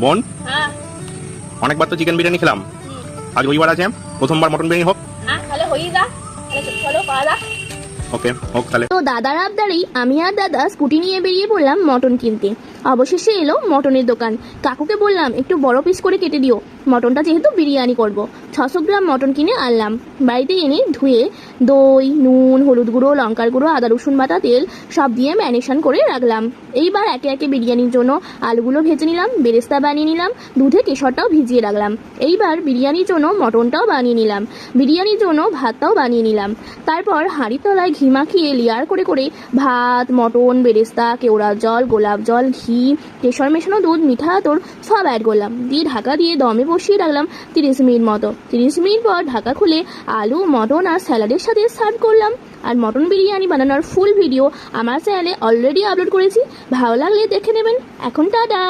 বোন? হ্যাঁ। অনেকবার তো চিকেন বিরিয়ানি খেলাম। আজ রবিবার আছে প্রথমবার মটন বিরিয়ানি হোক। হ্যাঁ তাহলে হয়েই যা তাহলে চলো করা যাক। ওকে, হোক তাহলে। তো দাদার আবদারেই আমি আর দাদা স্কুটি নিয়ে বেরিয়ে পড়লাম মটন কিনতে। অবশেষে এলো মটনের দোকান। কাকুকে বললাম, একটু বড় পিস করে কেটে দিও। মটনটা যেহেতু বিরিয়ানি করব। ছশো গ্রাম মটন কিনে আনলাম। বাড়িতে এনে ধুয়ে দই, নুন, হলুদ গুঁড়ো, লঙ্কার গুঁড়ো, আদা, রসুন বাটা, তেল সব দিয়ে ম্যারিনেশন করে রাখলাম। এইবার একে একে বিরিয়ানির জন্য আলুগুলো ভেজে নিলাম, বেরেস্তা বানিয়ে নিলাম, দুধে কেশরটাও ভিজিয়ে রাখলাম। এইবার বিরিয়ানির জন্য মটনটাও বানিয়ে নিলাম। বিরিয়ানির জন্য ভাতটাও বানিয়ে নিলাম। তারপর হাঁড়ির তলায় ঘি মাখিয়ে লেয়ার করে করে ভাত, মটন, বেরেস্তা কেওড়া জল, গোলাপ জল, ঘি, কেশর মেশানো দুধ, মিঠা আতর সব অ্যাড করলাম। দিয়ে ঢাকা দিয়ে দমে বসিয়ে রাখলাম তিরিশ মিনিট মতো। তিরিশ মিনিট পর ঢাকা খুলে আলু, মটন আর স্যালাডের সাথে সার্ভ করলাম। আর মটন বিরিয়ানি বানানোর ফুল ভিডিও আমার চ্যানেলে অলরেডি আপলোড করেছি। ভালো লাগলে দেখে নেবেন। এখন টাটা!